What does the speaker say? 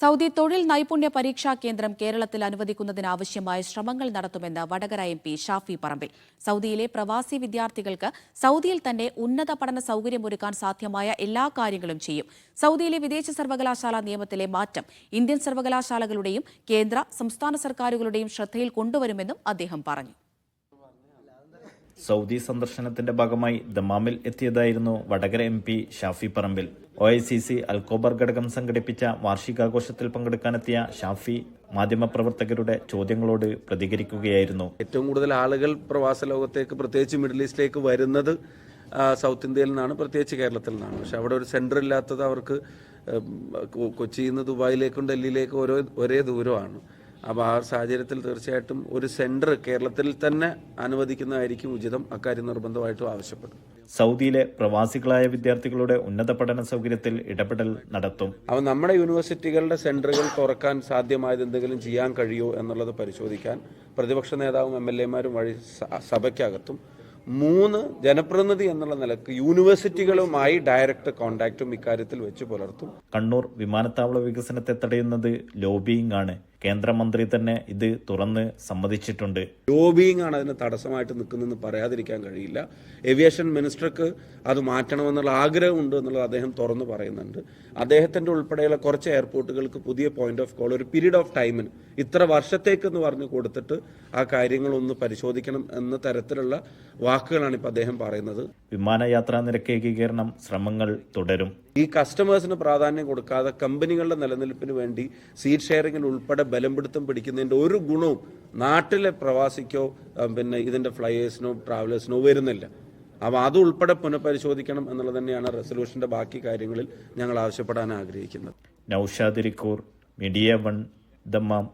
Saudi തൊഴിൽ നൈപുണ്യ പരീക്ഷാ കേന്ദ്രം കേരളത്തിൽ അനുവദിക്കുന്നതിനാവശ്യമായ ശ്രമങ്ങൾ നടത്തുമെന്ന് വടകര എം പി ഷാഫി പറമ്പിൽ. സൗദിയിലെ പ്രവാസി വിദ്യാർത്ഥികൾക്ക് സൗദിയിൽ തന്നെ ഉന്നത പഠന സൗകര്യമൊരുക്കാൻ സാധ്യമായ എല്ലാ കാര്യങ്ങളും ചെയ്യും. സൗദിയിലെ വിദേശ സർവകലാശാല നിയമത്തിലെ മാറ്റം ഇന്ത്യൻ സർവകലാശാലകളുടെയും കേന്ദ്ര സംസ്ഥാന സർക്കാരുകളുടെയും ശ്രദ്ധയിൽ കൊണ്ടുവരുമെന്നും അദ്ദേഹം പറഞ്ഞു. സൗദി സന്ദർശനത്തിന്റെ ഭാഗമായി ദമാമിൽ എത്തിയതായിരുന്നു Vadakara M P Shafi Parambil. O I C C Al Khobar ഘടകം സംഘടിപ്പിച്ച വാർഷികാഘോഷത്തിൽ പങ്കെടുക്കാനെത്തിയ ഷാഫി മാധ്യമപ്രവർത്തകരുടെ ചോദ്യങ്ങളോട് പ്രതികരിക്കുകയായിരുന്നു. ഏറ്റവും കൂടുതൽ ആളുകൾ പ്രവാസ ലോകത്തേക്ക് പ്രത്യേകിച്ച് മിഡിൽ ഈസ്റ്റിലേക്ക് വരുന്നത് സൗത്ത് ഇന്ത്യയിൽ നിന്നാണ് പ്രത്യേകിച്ച് കേരളത്തിൽ നിന്നാണ്. പക്ഷെ അവിടെ ഒരു സെന്റർ ഇല്ലാത്തത് അവർക്ക് കൊച്ചിയിൽ നിന്ന് ദുബായിലേക്കും ഡൽഹിയിലേക്കും ഓരോ ഒരേ ദൂരമാണ്. അപ്പോൾ ആ സാഹചര്യത്തിൽ തീർച്ചയായിട്ടും ഒരു സെന്റർ കേരളത്തിൽ തന്നെ അനുവദിക്കുന്നതായിരിക്കും ഉചിതം. അക്കാര്യം നിർബന്ധമായിട്ടും ആവശ്യപ്പെടും. സൗദിയിലെ പ്രവാസികളായ വിദ്യാർത്ഥികളുടെ ഉന്നത പഠന സൗകര്യത്തിൽ ഇടപെടൽ നടത്തും. അപ്പോൾ നമ്മുടെ യൂണിവേഴ്സിറ്റികളുടെ സെന്ററുകൾ തുറക്കാൻ സാധ്യമായത് എന്തെങ്കിലും ചെയ്യാൻ കഴിയുമോ എന്നുള്ളത് പരിശോധിക്കാൻ പ്രതിപക്ഷ നേതാവും എം എൽ എമാരും വഴി സഭയ്ക്കകത്തും മൂന്ന് ജനപ്രതിനിധി എന്നുള്ള നിലയ്ക്ക് യൂണിവേഴ്സിറ്റികളുമായി ഡയറക്റ്റ് കോണ്ടാക്റ്റും ഇക്കാര്യത്തിൽ വെച്ച് പുലർത്തും. കണ്ണൂർ വിമാനത്താവള വികസനത്തെ തടയുന്നത് ലോബിയിങ് ആണ് കേന്ദ്രമന്ത്രി തന്നെ ഇത് തുറന്ന് സമ്മതിച്ചിട്ടുണ്ട്. ലോബിയിങ് ആണ് അതിന് തടസ്സമായിട്ട് നിൽക്കുന്നതെന്ന് പറയാതിരിക്കാൻ കഴിയില്ല. ഏവിയേഷൻ മിനിസ്റ്റർക്ക് അത് മാറ്റണമെന്നുള്ള ആഗ്രഹമുണ്ട് എന്നുള്ളത് അദ്ദേഹം തുറന്നു പറയുന്നുണ്ട്. അദ്ദേഹത്തിന്റെ ഉൾപ്പെടെയുള്ള കുറച്ച് എയർപോർട്ടുകൾക്ക് പുതിയ പോയിന്റ് ഓഫ് കോൾ ഒരു പീരീഡ് ഓഫ് ടൈമിന് ഇത്ര വർഷത്തേക്കെന്ന് പറഞ്ഞു കൊടുത്തിട്ട് ആ കാര്യങ്ങളൊന്ന് പരിശോധിക്കണം എന്ന തരത്തിലുള്ള വാക്കുകളാണ് ഇപ്പോൾ അദ്ദേഹം പറയുന്നത്. വിമാനയാത്രാ നിരക്ക് ഏകീകരണം ശ്രമങ്ങൾ തുടരും. ഈ കസ്റ്റമേഴ്സിന് പ്രാധാന്യം കൊടുക്കാതെ കമ്പനികളുടെ നിലനിൽപ്പിന് വേണ്ടി സീറ്റ് ഷെയറിംഗിൽ ഉൾപ്പെടെ ബലംപിടുത്തം പിടിക്കുന്നതിന്റെ ഒരു ഗുണവും നാട്ടിലെ പ്രവാസിക്കോ പിന്നെ ഇതിന്റെ ഫ്ലയേഴ്സിനോ ട്രാവലേഴ്സിനോ വരുന്നില്ല. അപ്പോൾ അതുൾപ്പെടെ പുനഃപരിശോധിക്കണം എന്നുള്ളത് തന്നെയാണ് റെസൊല്യൂഷന്റെ ബാക്കി കാര്യങ്ങളിൽ ഞങ്ങൾ ആവശ്യപ്പെടാൻ ആഗ്രഹിക്കുന്നത്. Naushad Rikkur media one Dammam